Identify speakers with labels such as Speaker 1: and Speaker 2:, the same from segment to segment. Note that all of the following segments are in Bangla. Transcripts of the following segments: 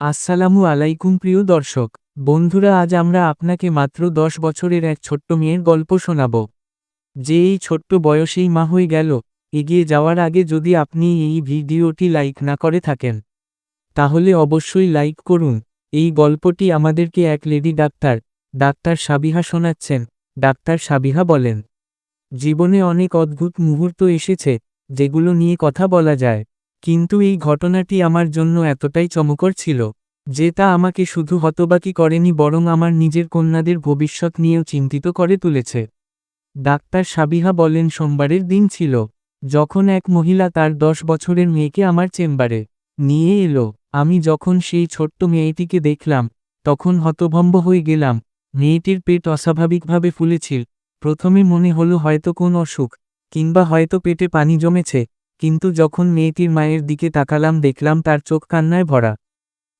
Speaker 1: আসসালামু আলাইকুম প্রিয় দর্শক, বন্ধুরা আজ আমরা আপনাকে মাত্র দশ বছরের এক ছোট্ট মেয়ের গল্প শোনাব। যে এই ছোট্ট বয়সেই মা হয়ে গেল, এগিয়ে যাওয়ার আগে যদি আপনি এই ভিডিওটি লাইক না করে থাকেন, তাহলে অবশ্যই লাইক করুন। এই গল্পটি আমাদেরকে এক লেডি ডাক্তার ডাক্তার সাবিহা শোনাচ্ছেন। ডাক্তার সাবিহা বলেন, জীবনে অনেক অদ্ভুত মুহূর্ত এসেছে, যেগুলো নিয়ে কথা বলা যায়। কিন্তু এই ঘটনাটি আমার জন্য এতটাই চমকর ছিল, যে তা আমাকে শুধু হতবাকি করেনি বরং আমার নিজের কন্যাদের ভবিষ্যৎ নিয়েও চিন্তিত করে তুলেছে। ডাক্তার সাবিহা বলেন, সোমবারের দিন ছিল, যখন এক মহিলা তার দশ বছরের মেয়েকে আমার চেম্বারে নিয়ে এলো। আমি যখন সেই ছোট্ট মেয়েটিকে দেখলাম, তখন হতভম্ব হয়ে গেলাম। মেয়েটির পেট অস্বাভাবিকভাবে ফুলেছিল। প্রথমে মনে হলো হয়তো কোন অসুখ, কিংবা হয়তো পেটে পানি জমেছে কিন্তু যখন মেয়েটির মায়ের দিকে তাকালাম দেখলাম তার চোখ কান্নায় ভরা।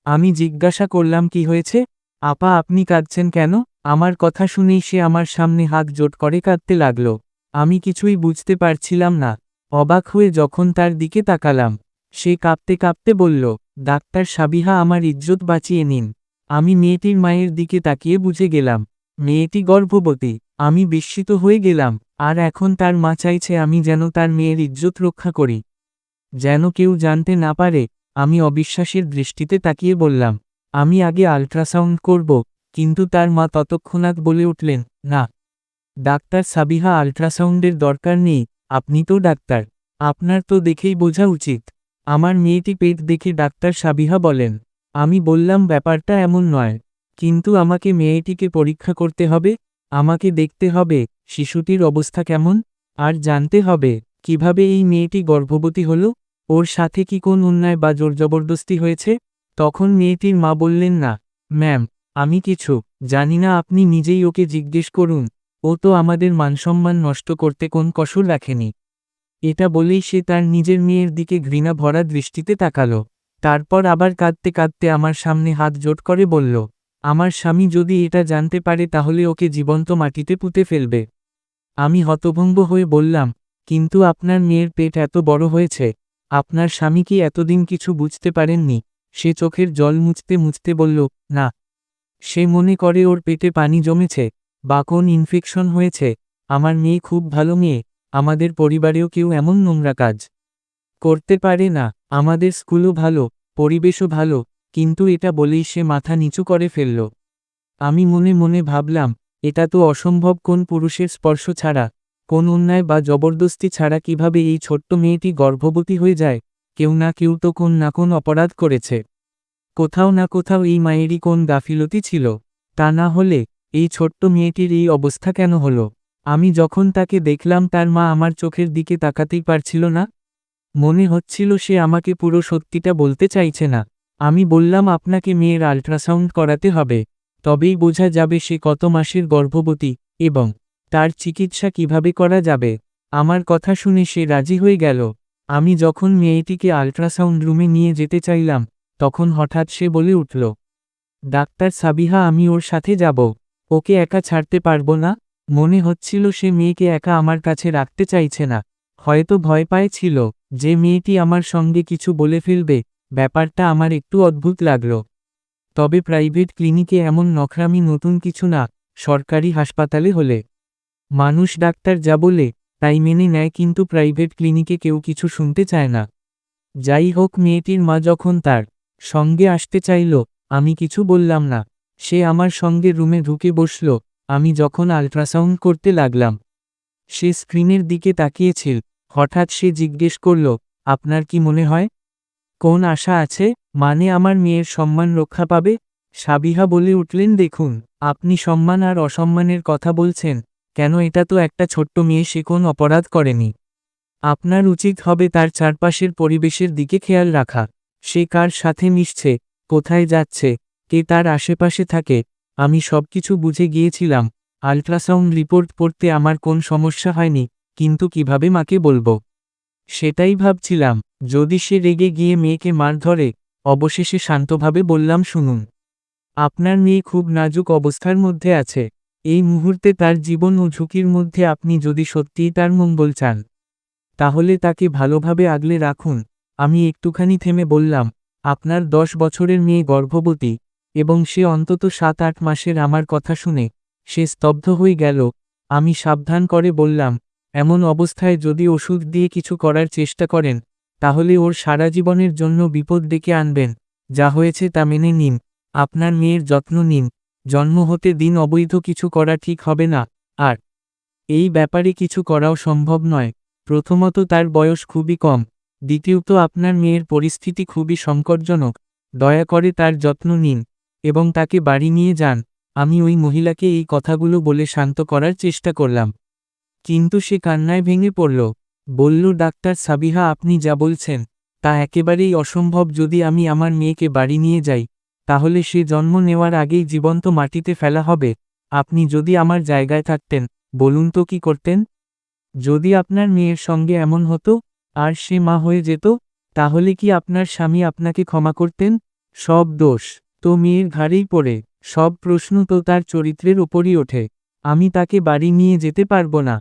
Speaker 1: আমি জিজ্ঞাসা করলাম, কি হয়েছে? আপা, আপনি কাঁদছেন কেন? আমার কথা শুনেই সে আমার সামনে হাত জোট করে কাঁদতে লাগল। আমি কিছুই বুঝতে পারছিলাম না। অবাক হয়ে যখন তার দিকে তাকালাম, সে কাঁপতে কাঁপতে বলল, ডাক্তার সাবিহা, আমার ইজ্জত বাঁচিয়ে নিন। আমি মেয়েটির মায়ের দিকে তাকিয়ে বুঝে গেলাম। মেয়েটি গর্ভবতী। আমি বিস্মিত হয়ে গেলাম। আর এখন তার মা চাইছে আমি যেন তার মেয়ের ইজ্জত রক্ষা করি। যেন কেউ জানতে না পারে, আমি অবিশ্বাসের দৃষ্টিতে তাকিয়ে বললাম, আমি আগে আল্ট্রাসাউন্ড করব, কিন্তু তার মা ততক্ষণাৎ বলে উঠলেন, না। ডাক্তার সাবিহা আল্ট্রাসাউন্ডের দরকার নেই, আপনি তো ডাক্তার। আপনার তো দেখেই বোঝা উচিত। আমার মেয়েটি পেট দেখে ডাক্তার সাবিহা বলেন, আমি বললাম ব্যাপারটা এমন নয়, কিন্তু আমাকে মেয়েটিকে পরীক্ষা করতে হবে আমাকে দেখতে হবে, শিশুটির অবস্থা কেমন? আর জানতে হবে, কীভাবে এই মেয়েটি গর্ভবতী হল? ওর সাথে কি কোন অন্যায় বা জোর জবরদস্তি হয়েছে? তখন মেয়েটির মা বললেন, না, ম্যাম, আমি কিছু জানি না, আপনি নিজেই ওকে জিজ্ঞেস করুন। ও তো আমাদের মানসম্মান নষ্ট করতে কোন কসুর রাখেনি। এটা বলেই সে তার নিজের মেয়ের দিকে ঘৃণা ভরা দৃষ্টিতে তাকালো। তারপর আবার কাঁদতে কাঁদতে আমার সামনে হাত জোট করে বলল আমার স্বামী যদি এটা জানতে পারে তাহলে ওকে জীবন্ত মাটিতে পুঁতে ফেলবে। আমি হতভম্ব হয়ে বললাম, কিন্তু আপনার মেয়ের পেট এত বড় হয়েছে, আপনার স্বামী কি এতদিন কিছু বুঝতে পারেননি? সে চোখের জল মুছতে মুছতে বলল, না। সে মনে করে ওর পেটে পানি জমেছে, বা কোন ইনফেকশন হয়েছে। আমার মেয়ে খুব ভালো মেয়ে, আমাদের পরিবারেও কেউ এমন নোংরা কাজ করতে পারে না। আমাদের স্কুলও ভালো, পরিবেশও ভালো কিন্তু এটা বলেই সে মাথা নিচু করে ফেলল। আমি মনে মনে ভাবলাম, এটা তো অসম্ভব কোন পুরুষের স্পর্শ ছাড়া, কোন অন্যায় বা জবরদস্তি ছাড়া কীভাবে এই ছোট্ট মেয়েটি গর্ভবতী হয়ে যায়, কেউ না কেউ তো কোন না কোন অপরাধ করেছে। কোথাও না কোথাও এই মায়েরই কোন গাফিলতি ছিল, তা না হলে এই ছোট্ট মেয়েটির এই অবস্থা কেন হলো? আমি যখন তাকে দেখলাম তার মা আমার চোখের দিকে তাকাতেই পারছিল না। মনে হচ্ছিল সে আমাকে পুরো সত্যিটা বলতে চাইছে না। আমি বললাম, আপনাকে মেয়ের আল্ট্রাসাউন্ড করাতে হবে। তবেই বোঝা যাবে সে কত মাসের গর্ভবতী এবং তার চিকিৎসা কীভাবে করা যাবে। আমার কথা শুনে সে রাজি হয়ে গেল। আমি যখন মেয়েটিকে আল্ট্রাসাউন্ড রুমে নিয়ে যেতে চাইলাম, তখন হঠাৎ সে বলে উঠল, ডাক্তার সাবিহা, আমি ওর সাথে যাব। ওকে একা ছাড়তে পারব না। মনে হচ্ছিল সে মেয়েকে একা আমার কাছে রাখতে চাইছে না। হয়তো ভয় পায়ছিল যে মেয়েটি আমার সঙ্গে কিছু বলে ফেলবে। ব্যাপারটা আমার একটু অদ্ভুত লাগল। তবে প্রাইভেট ক্লিনিকে এমন নখরামি নতুন কিছু না, সরকারি হাসপাতালে হলে। মানুষ ডাক্তার যা বলে, তাই মেনে নেয় কিন্তু প্রাইভেট ক্লিনিকে কেউ কিছু শুনতে চায় না। যাই হোক মেয়েটির মা যখন তার সঙ্গে আসতে চাইল, আমি কিছু বললাম না। সে আমার সঙ্গে রুমে ঢুকে বসল, আমি যখন আল্ট্রাসাউন্ড করতে লাগলাম। সে স্ক্রিনের দিকে তাকিয়েছিল, হঠাৎ সে জিজ্ঞেস করল, আপনার কি মনে হয়? কোন আশা আছে? মানে আমার মেয়ের সম্মান রক্ষা পাবে? সাবিহা বলে উঠলেন, দেখুন, আপনি সম্মান আর অসম্মানের কথা বলছেন। কেন এটা তো একটা ছোট্ট মেয়ে, সে কোন অপরাধ করেনি। আপনার উচিত হবে তার চারপাশের পরিবেশের দিকে খেয়াল রাখা। সে কার সাথে মিশছে? কোথায় যাচ্ছে? কে তার আশেপাশে থাকে? আমি সবকিছু বুঝে গিয়েছিলাম। আল্ট্রাসাউন্ড রিপোর্ট পড়তে আমার কোন সমস্যা হয়নি, কিন্তু কীভাবে মাকে বলব? সেটাই ভাবছিলাম, যদি সে রেগে গিয়ে মেয়েকে মার ধরে, অবশেষে শান্তভাবে বললাম, শুনুন, আপনার মেয়ে খুব নাজুক অবস্থার মধ্যে আছে। এই মুহূর্তে তার জীবন ও ঝুঁকির মধ্যে আপনি যদি সত্যিই তার মঙ্গল চান, তাহলে তাকে ভালোভাবে আগলে রাখুন। আমি একটুখানি থেমে বললাম, আপনার দশ বছরের মেয়ে গর্ভবতী এবং সে অন্তত সাত আট মাসের আমার কথা শুনে সে স্তব্ধ হয়ে গেল। আমি সাবধান করে বললাম এমন অবস্থায় যদি ওষুধ দিয়ে কিছু করার চেষ্টা করেন, তাহলে ওর সারা জীবনের জন্য বিপদ ডেকে আনবেন, যা হয়েছে তা মেনে নিন, আপনার মেয়ের যত্ন নিন, জন্ম হতে দিন অবৈধ কিছু করা ঠিক হবে না, আর এই ব্যাপারে কিছু করাও সম্ভব নয়, প্রথমত তার বয়স খুবই কম, দ্বিতীয়ত আপনার মেয়ের পরিস্থিতি খুবই সংকটজনক, দয়া করে তার যত্ন নিন, এবং তাকে বাড়ি নিয়ে যান, আমি ওই মহিলাকে এই কথাগুলো বলে শান্ত করার চেষ্টা করলাম। কিন্তু সে কান্নায় ভেঙে পড়ল। বলল, ডাক্তার সাবিহা, আপনি যা বলছেন, তা একেবারেই অসম্ভব। যদি আমি আমার মেয়েকে বাড়ি নিয়ে যাই, তাহলে সে জন্ম নেওয়ার আগেই জীবন্ত মাটিতে ফেলা হবে। আপনি যদি আমার জায়গায় থাকতেন, বলুন তো কি করতেন? যদি আপনার মেয়ের সঙ্গে এমন হতো, আর সে মা হয়ে যেত, তাহলে কি আপনার স্বামী আপনাকে ক্ষমা করতেন? সব দোষ তো মেয়ের ঘাড়েই পড়ে, সব প্রশ্ন তো তার চরিত্রের ওপরই ওঠে। আমি তাকে বাড়ি নিয়ে যেতে পারব না।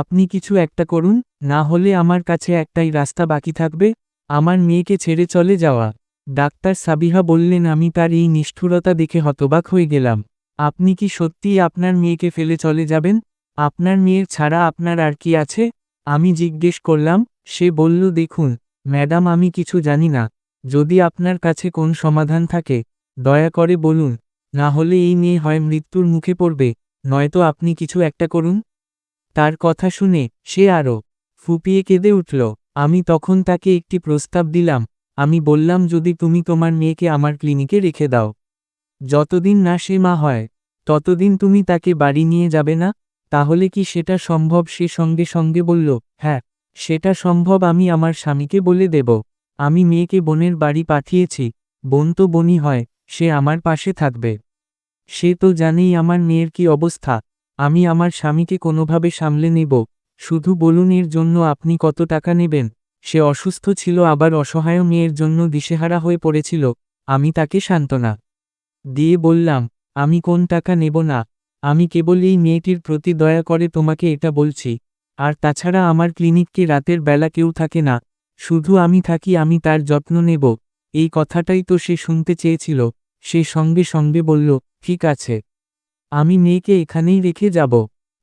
Speaker 1: আপনি কিছু একটা করুন, না হলে আমার কাছে একটাই রাস্তা বাকি থাকবে, আমার মেয়েকে ছেড়ে চলে যাওয়া। ডাক্তার সাবিহা বললেন, আমি তার এই নিষ্ঠুরতা দেখে হতবাক হয়ে গেলাম। আপনি কি সত্যিই আপনার মেয়েকে ফেলে চলে যাবেন? আপনার মেয়ের ছাড়া আপনার আর কি আছে? আমি জিজ্ঞেস করলাম, সে বলল, দেখুন, ম্যাডাম, আমি কিছু জানি না। যদি আপনার কাছে কোন সমাধান থাকে, দয়া করে বলুন। না হলে এই মেয়ে হয় মৃত্যুর মুখে পড়বে। নয়তো আপনি কিছু একটা করুন। তার কথা শুনে সে আরও ফুপিয়ে কেঁদে উঠল, আমি তখন তাকে একটি প্রস্তাব দিলাম, আমি বললাম যদি তুমি তোমার মেয়েকে আমার ক্লিনিকে রেখে দাও। যতদিন না সে মা হয়, ততদিন তুমি তাকে বাড়ি নিয়ে যাবে না? তাহলে কি সেটা সম্ভব? সে সঙ্গে সঙ্গে বলল হ্যাঁ সেটা সম্ভব আমি আমার স্বামীকে বলে দেব। আমি মেয়েকে বোনের বাড়ি পাঠিয়েছি, বোন তো বনি হয়, সে আমার পাশে থাকবে। সে তো জানেই আমার মেয়ের কি অবস্থা। আমি আমার স্বামীকে কোনোভাবে সামলে নেব, শুধু বলুন এর জন্য আপনি কত টাকা নেবেন? সে অসুস্থ ছিল, আবার অসহায় মেয়ের জন্য দিশেহারা হয়ে পড়েছিল, আমি তাকে সান্ত্বনা দিয়ে বললাম, আমি কোন টাকা নেব না, আমি কেবল এই মেয়েটির প্রতি দয়া করে তোমাকে এটা বলছি। আর তাছাড়া আমার ক্লিনিককে রাতের বেলা কেউ থাকে না, শুধু আমি থাকি, আমি তার যত্ন নেব। এই কথাটাই তো সে শুনতে চেয়েছিল, সে সঙ্গে সঙ্গে বলল, ঠিক আছে। আমি মেয়েকে এখানেই রেখে যাব।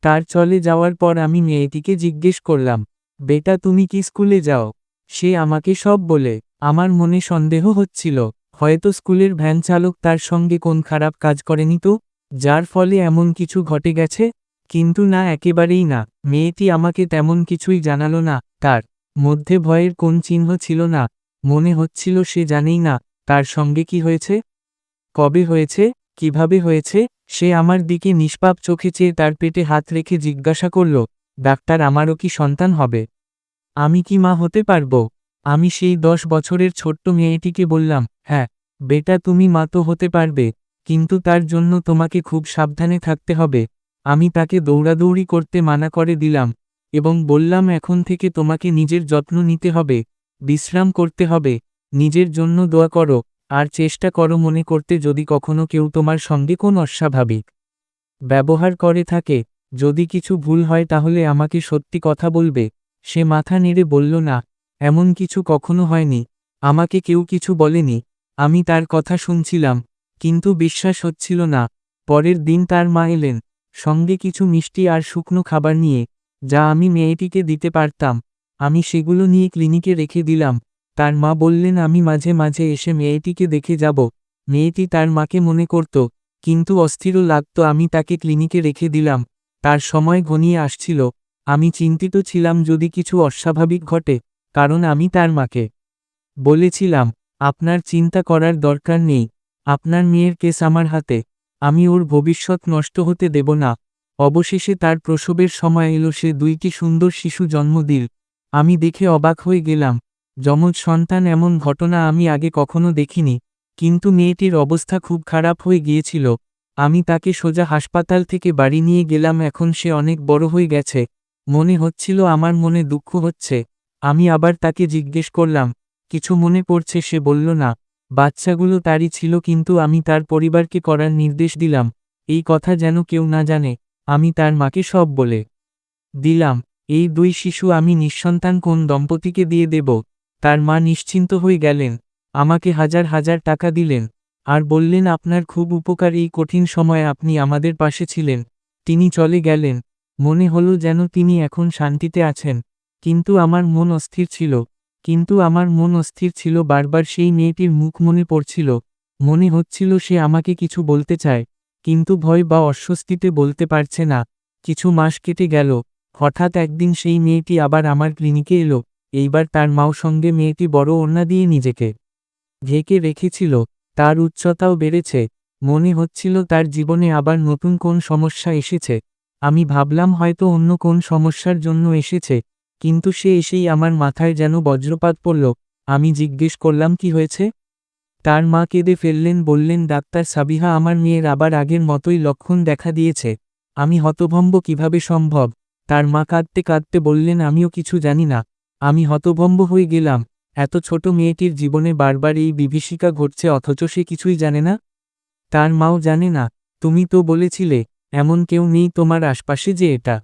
Speaker 1: তার চলে যাওয়ার পর আমি মেয়েটিকে জিজ্ঞেস করলাম, বেটা, তুমি কি স্কুলে যাও? সে আমাকে সব বলে, আমার মনে সন্দেহ হচ্ছিল, হয়তো স্কুলের ভ্যান চালক তার সঙ্গে কোন খারাপ কাজ করেনি তো? যার ফলে এমন কিছু ঘটে গেছে? কিন্তু না, একেবারেই না। মেয়েটি আমাকে তেমন কিছুই জানালো না। তার মধ্যে ভয়ের কোন চিহ্ন ছিল না। মনে হচ্ছিল সে জানেই না তার সঙ্গে কি হয়েছে? কবে হয়েছে? কীভাবে হয়েছে? সে আমার দিকে নিষ্পাপ চোখে চেয়ে তার পেটে হাত রেখে জিজ্ঞাসা করল, ডাক্তার, আমারও কি সন্তান হবে? আমি কি মা হতে পারব? আমি সেই দশ বছরের ছোট্ট মেয়েটিকে বললাম হ্যাঁ বেটা, তুমি মা তো হতে পারবে, কিন্তু তার জন্য তোমাকে খুব সাবধানে থাকতে হবে। আমি তাকে দৌড়াদৌড়ি করতে মানা করে দিলাম এবং বললাম, এখন থেকে তোমাকে নিজের যত্ন নিতে হবে, বিশ্রাম করতে হবে, নিজের জন্য দোয়া করো। আর চেষ্টা করো মনে করতে যদি কখনো কেউ তোমার সঙ্গে কোন অস্বাভাবিক ব্যবহার করে থাকে, যদি কিছু ভুল হয় তাহলে আমাকে সত্যি কথা বলবে। সে মাথা নেড়ে বলল, না, এমন কিছু কখনো হয়নি। আমাকে কেউ কিছু বলেনি। আমি তার কথা শুনছিলাম, কিন্তু বিশ্বাস হচ্ছিল না। পরের দিন তার মা এলেন, সঙ্গে কিছু মিষ্টি আর শুকনো খাবার নিয়ে, যা আমি মেয়েটিকে দিতে পারতাম। আমি সেগুলো নিয়ে ক্লিনিকে রেখে দিলাম। তার মা বললেন, আমি মাঝে মাঝে এসে মেয়েটিকে দেখে যাব। মেয়েটি তার মাকে মনে করত, কিন্তু অস্থিরও লাগত আমি তাকে ক্লিনিকে রেখে দিলাম। তার সময় ঘনিয়ে আসছিল। আমি চিন্তিত ছিলাম যদি কিছু অস্বাভাবিক ঘটে, কারণ আমি তার মাকে বলেছিলাম, আপনার চিন্তা করার দরকার নেই। আপনার মেয়ের কেস আমার হাতে। আমি ওর ভবিষ্যৎ নষ্ট হতে দেব না। অবশেষে তার প্রসবের সময় এলো সে দুইটি সুন্দর শিশু জন্ম দিল। আমি দেখে অবাক হয়ে গেলাম। যমজ সন্তান এমন ঘটনা আমি আগে কখনো দেখিনি, কিন্তু মেয়েটির অবস্থা খুব খারাপ হয়ে গিয়েছিল। আমি তাকে সোজা হাসপাতাল থেকে বাড়ি নিয়ে গেলাম, এখন সে অনেক বড় হয়ে গেছে। মনে হচ্ছিল, আমার মনে দুঃখ হচ্ছে। আমি আবার তাকে জিজ্ঞেস করলাম, কিছু মনে পড়ছে? সে বলল, না, বাচ্চাগুলো তারই ছিল, কিন্তু আমি তার পরিবারকে করার নির্দেশ দিলাম। এই কথা যেন কেউ না জানে, আমি তার মাকে সব বলে দিলাম। এই দুই শিশু আমি নিঃসন্তান কোন দম্পতিকে দিয়ে দেব? তার মা নিশ্চিন্ত হয়ে গেলেন, আমাকে হাজার হাজার টাকা দিলেন, আর বললেন আপনার খুব উপকার এই কঠিন সময়ে আপনি আমাদের পাশে ছিলেন, তিনি চলে গেলেন, মনে হলো যেন তিনি এখন শান্তিতে আছেন, কিন্তু আমার মন অস্থির ছিল, কিন্তু আমার মন অস্থির ছিল বারবার সেই মেয়েটির মুখ মনে পড়ছিল, মনে হচ্ছিল সে আমাকে কিছু বলতে চায়, কিন্তু ভয় বা অস্বস্তিতে বলতে পারছে না, কিছু মাস কেটে গেল, হঠাৎ একদিন সেই মেয়েটি আবার আমার ক্লিনিকে এলো এইবার তার মাও সঙ্গে মেয়েটি বড় ওড়না দিয়ে নিজেকে ঢেকে রেখেছিল, তার উচ্চতাও বেড়েছে, মনে হচ্ছিল তার জীবনে আবার নতুন কোন সমস্যা এসেছে, আমি ভাবলাম হয়তো অন্য কোন সমস্যার জন্য এসেছে, কিন্তু সে এসেই আমার মাথায় যেন বজ্রপাত পড়ল, আমি জিজ্ঞেস করলাম, কি হয়েছে? তার মা কেঁদে ফেললেন, বললেন, ডাক্তার সাবিহা আমার মেয়ের আবার আগের মতোই লক্ষণ দেখা দিয়েছে, আমি হতভম্ব কীভাবে সম্ভব? তার মা কাঁদতে কাঁদতে বললেন, আমিও কিছু জানি না। আমি হতভম্ব হয়ে গেলাম। এত ছোট মেয়েটির জীবনে বারবার এই বিভীষিকা ঘটছে, অথচ সে কিছুই জানে না। তার মাও জানে না। তুমি তো বলেছিলে, এমন কেউ নেই তোমার আশপাশে যে এটা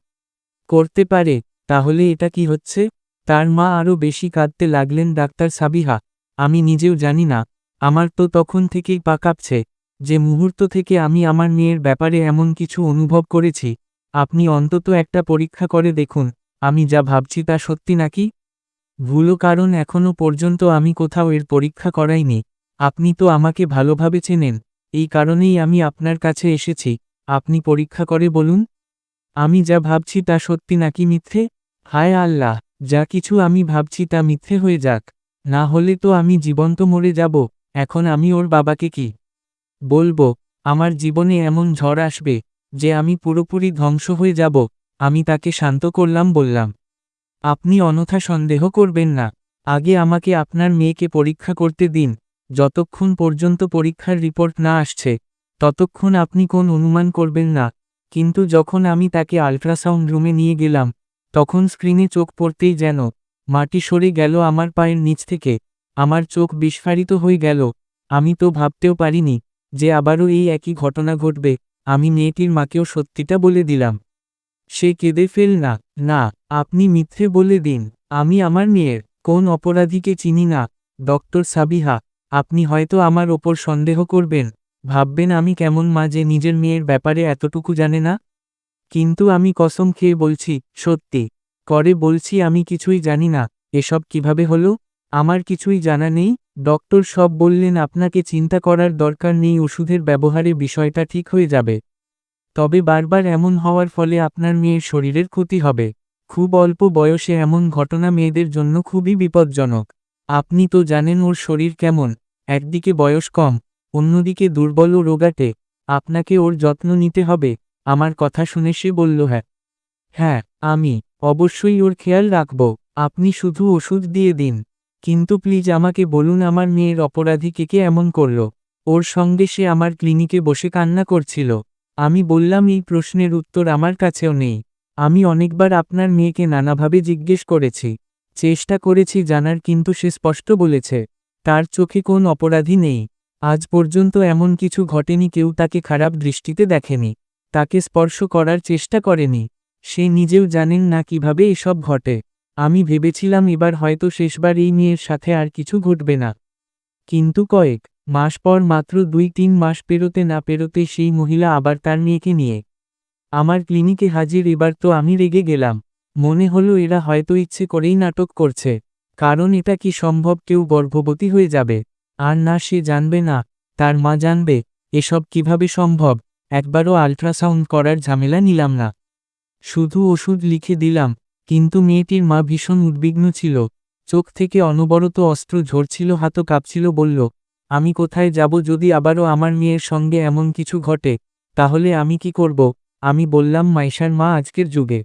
Speaker 1: করতে পারে। তাহলে এটা কি হচ্ছে? তার মা আরও বেশি কাঁদতে লাগলেন ডাক্তার সাবিহা। আমি নিজেও জানি না। আমার তো তখন থেকেই পা কাঁপছে যে মুহূর্ত থেকে আমি আমার মেয়ের ব্যাপারে এমন কিছু অনুভব করেছি। আপনি অন্তত একটা পরীক্ষা করে দেখুন। আমি যা ভাবছি তা সত্যি নাকি? ভুলো কারণ এখনও পর্যন্ত আমি কোথাও এর পরীক্ষা করাইনি। আপনি তো আমাকে ভালোভাবে চেনেন, এই কারণেই আমি আপনার কাছে এসেছি। আপনি পরীক্ষা করে বলুন। আমি যা ভাবছি তা সত্যি নাকি মিথ্যে? হায় আল্লাহ, যা কিছু আমি ভাবছি তা মিথ্যে হয়ে যাক। না হলে তো আমি জীবন্ত মরে যাব, এখন আমি ওর বাবাকে কি বলব? আমার জীবনে এমন ঝড় আসবে, যে আমি পুরোপুরি ধ্বংস হয়ে যাব। আমি তাকে শান্ত করলাম বললাম। আপনি অনথা সন্দেহ করবেন না। আগে আমাকে আপনার মেয়েকে পরীক্ষা করতে দিন। যতক্ষণ পর্যন্ত পরীক্ষার রিপোর্ট না আসছে, ততক্ষণ আপনি কোন অনুমান করবেন না। কিন্তু যখন আমি তাকে আল্ট্রাসাউন্ড রুমে নিয়ে গেলাম, তখন স্ক্রিনে চোখ পড়তেই যেন মাটি সরে গেল আমার পায়ের নিচ থেকে। আমার চোখ বিস্ফারিত হয়ে গেল। আমি তো ভাবতেও পারিনি যে আবারও এই একই ঘটনা ঘটবে। আমি মেয়েটির মাকেও সত্যিটা বলে দিলাম। সে কেঁদে ফেল না না, আপনি মিথ্যে বলে দিন, আমি আমার মেয়ের, কোন অপরাধীকে চিনি না, ডক্টর সাবিহা, আপনি হয়তো আমার ওপর সন্দেহ করবেন, ভাববেন আমি কেমন মা যে নিজের মেয়ের ব্যাপারে এতটুকু জানে না? কিন্তু আমি কসম খেয়ে বলছি, সত্যি, করে বলছি আমি কিছুই জানি না, এসব কীভাবে হলো? আমার কিছুই জানা নেই, ডক্টর সব বললেন আপনাকে চিন্তা করার দরকার নেই, ওষুধের ব্যবহারে বিষয়টা ঠিক হয়ে যাবে। তবে বারবার এমন হওয়ার ফলে আপনার মেয়ের শরীরের ক্ষতি হবে। খুব অল্প বয়সে এমন ঘটনা মেয়েদের জন্য খুবই বিপজ্জনক। আপনি তো জানেন ওর শরীর কেমন, একদিকে বয়স কম, অন্যদিকে দুর্বল ও রোগাটে। আপনাকে ওর যত্ন নিতে হবে, আমার কথা শুনে সে বলল হ্যাঁ হ্যাঁ আমি অবশ্যই ওর খেয়াল রাখব, আপনি শুধু ওষুধ দিয়ে দিন। কিন্তু প্লিজ আমাকে বলুন আমার মেয়ের অপরাধী কে কে এমন করল। ওর সঙ্গে সে আমার ক্লিনিকে বসে কান্না করছিল। আমি বললাম, এই প্রশ্নের উত্তর আমার কাছেও নেই। আমি অনেকবার আপনার মেয়েকে নানাভাবে জিজ্ঞেস করেছি। চেষ্টা করেছি জানার, কিন্তু সে স্পষ্ট বলেছে, তার চোখে কোন অপরাধী নেই। আজ পর্যন্ত এমন কিছু ঘটেনি, কেউ তাকে খারাপ দৃষ্টিতে দেখেনি। তাকে স্পর্শ করার চেষ্টা করেনি। সে নিজেও জানেন না কীভাবে এসব ঘটে। আমি ভেবেছিলাম এবার হয়তো শেষবার এই মেয়ের সাথে আর কিছু ঘটবে না। কিন্তু কয়েক মাস পর মাত্র দুই তিন মাস পেরোতে না পেরোতে সেই মহিলা আবার তার মেয়েকে নিয়ে, আমার ক্লিনিকে হাজির, এবার তো আমি রেগে গেলাম। মনে হলো এরা হয়তো ইচ্ছে করেই নাটক করছে। কারণ এটা কি সম্ভব? কেউ গর্ভবতী হয়ে যাবে। আর না, সে জানবে না। তার মা জানবে, এসব কীভাবে সম্ভব? একবারও আল্ট্রাসাউন্ড করার ঝামেলা নিলাম না। শুধু ওষুধ লিখে দিলাম, কিন্তু মেয়েটির মা ভীষণ উদ্বিগ্ন ছিল। চোখ থেকে অনবরত অস্ত্র ঝরছিল, হাতও কাঁপছিল, বলল আমি কোথায় যাব যদি আবারও আমার মেয়ের সঙ্গে এমন কিছু ঘটে, তাহলে আমি কি করব? আমি বললাম, মাইশার মা আজকের যুগে।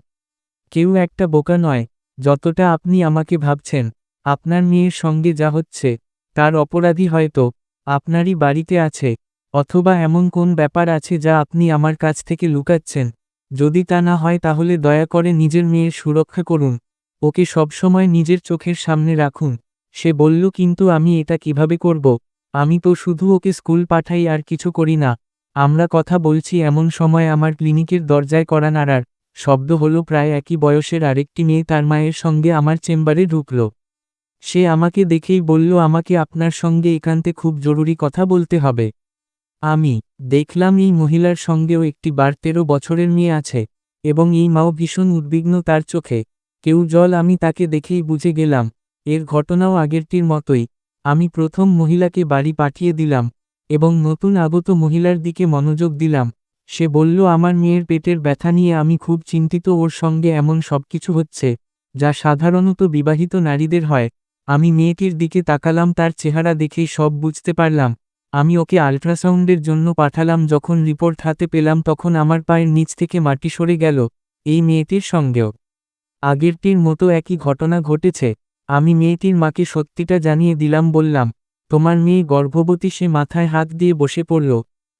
Speaker 1: কেউ একটা বোকা নয়, যতটা আপনি আমাকে ভাবছেন, আপনার মেয়ের সঙ্গে যা হচ্ছে, তার অপরাধী হয়তো আপনারই বাড়িতে আছে, অথবা এমন কোন ব্যাপার আছে যা আপনি আমার কাছ থেকে লুকাচ্ছেন। যদি তা না হয় তাহলে দয়া করে নিজের মেয়ের সুরক্ষা করুন। ওকে সবসময় নিজের চোখের সামনে রাখুন। সে বলল, কিন্তু আমি এটা কীভাবে করব? আমি তো শুধু ওকে স্কুল পাঠাই আর কিছু করি না। আমরা কথা বলছি এমন সময় আমার ক্লিনিকের দরজায় করা নাড়ার শব্দ হলো প্রায় একই বয়সের আরেকটি মেয়ে তার মায়ের সঙ্গে আমার চেম্বারে ঢুকল। সে আমাকে দেখেই বলল, আমাকে আপনার সঙ্গে একান্তে খুব জরুরি কথা বলতে হবে। আমি দেখলাম এই মহিলার সঙ্গেও একটি বার তেরো বছরের মেয়ে আছে এবং এই মাও ভীষণ উদ্বিগ্ন তার চোখে। কেউ জল আমি তাকে দেখেই বুঝে গেলাম, এর ঘটনাও আগেরটির মতোই। আমি প্রথম মহিলাকে বাড়ি পাঠিয়ে দিলাম, এবং নতুন আগত মহিলার দিকে মনোযোগ দিলাম। সে বলল, আমার মেয়ের পেটের ব্যথা নিয়ে আমি খুব চিন্তিত, ওর সঙ্গে এমন সবকিছু হচ্ছে, যা সাধারণত বিবাহিত নারীদের হয়। আমি মেয়েটির দিকে তাকালাম, তার চেহারা দেখেই সব বুঝতে পারলাম। আমি ওকে আল্ট্রাসাউন্ডের জন্য পাঠালাম, যখন রিপোর্ট হাতে পেলাম, তখন আমার পায়ের নিচ থেকে মাটি সরে গেল, এই মেয়েটির সঙ্গেও। আগেরটির মতো একই ঘটনা ঘটেছে। আমি মেয়েটির মাকে সত্যিটা জানিয়ে দিলাম, বললাম, তোমার মেয়ে গর্ভবতী, সে মাথায় হাত দিয়ে বসে পড়ল।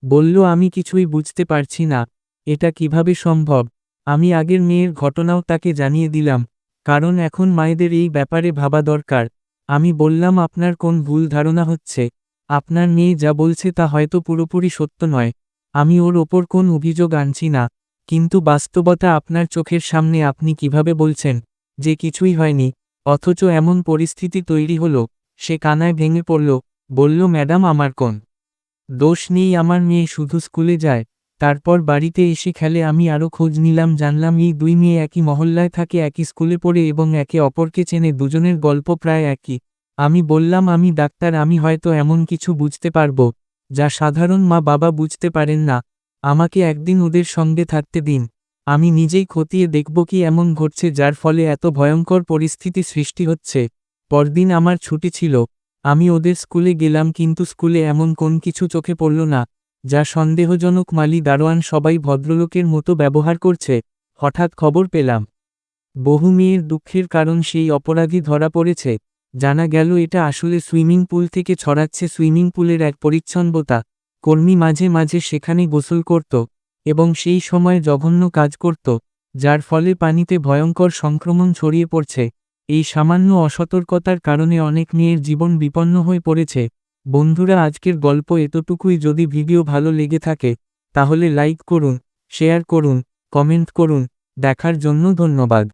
Speaker 1: বলল, আমি কিছুই বুঝতে পারছি না, এটা কীভাবে সম্ভব? আমি আগের মেয়ের ঘটনাও তাকে জানিয়ে দিলাম, কারণ এখন মায়েদের এই ব্যাপারে ভাবা দরকার। আমি বললাম, আপনার কোন ভুল ধারণা হচ্ছে? আপনার মেয়ে যা বলছে তা হয়তো পুরোপুরি সত্য নয়। আমি ওর ওপর কোন অভিযোগ আনছি না, কিন্তু বাস্তবতা আপনার চোখের সামনে আপনি কীভাবে বলছেন যে কিছুই হয়নি? অথচ এমন পরিস্থিতি তৈরি হলো, সে কানায় ভেঙে পড়ল, বলল, ম্যাডাম, আমার কোন দোষ নেই, আমার মেয়ে শুধু স্কুলে যায়, তারপর বাড়িতে এসে খেলে, আমি আরও খোঁজ নিলাম, জানলাম এই দুই মেয়ে একই মহল্লায় থাকে, একই স্কুলে পড়ে এবং একে অপরকে চেনে, দুজনের গল্প প্রায় একই। আমি বললাম, আমি ডাক্তার, আমি হয়তো এমন কিছু বুঝতে পারব, যা সাধারণ মা বাবা বুঝতে পারেন না। আমাকে একদিন ওদের সঙ্গে থাকতে দিন। আমি নিজেই খতিয়ে দেখব কি এমন ঘটছে যার ফলে এত ভয়ঙ্কর পরিস্থিতি সৃষ্টি হচ্ছে। পরদিন আমার ছুটি ছিল। আমি ওদের স্কুলে গেলাম কিন্তু স্কুলে এমন কোন কিছু চোখে পড়ল না, যা সন্দেহজনক মালি দারোয়ান সবাই ভদ্রলোকের মতো ব্যবহার করছে। হঠাৎ খবর পেলাম। বহু মেয়ের দুঃখের কারণ সেই অপরাধী ধরা পড়েছে। জানা গেল এটা আসলে সুইমিং পুল থেকে ছড়াচ্ছে সুইমিং পুলের এক পরিচ্ছন্নতা। কর্মী মাঝে মাঝে সেখানে গোসল করত। এবং সেই সময় জঘন্য কাজ করত, যার ফলে পানিতে ভয়ঙ্কর সংক্রমণ ছড়িয়ে পড়ছে। এই সামান্য অসতর্কতার কারণে অনেক মেয়ের জীবন বিপন্ন হয়ে পড়েছে। বন্ধুরা, আজকের গল্প এতটুকুই। যদি ভিডিও ভালো লেগে থাকে, তাহলে লাইক করুন, শেয়ার করুন, কমেন্ট করুন। দেখার জন্য ধন্যবাদ।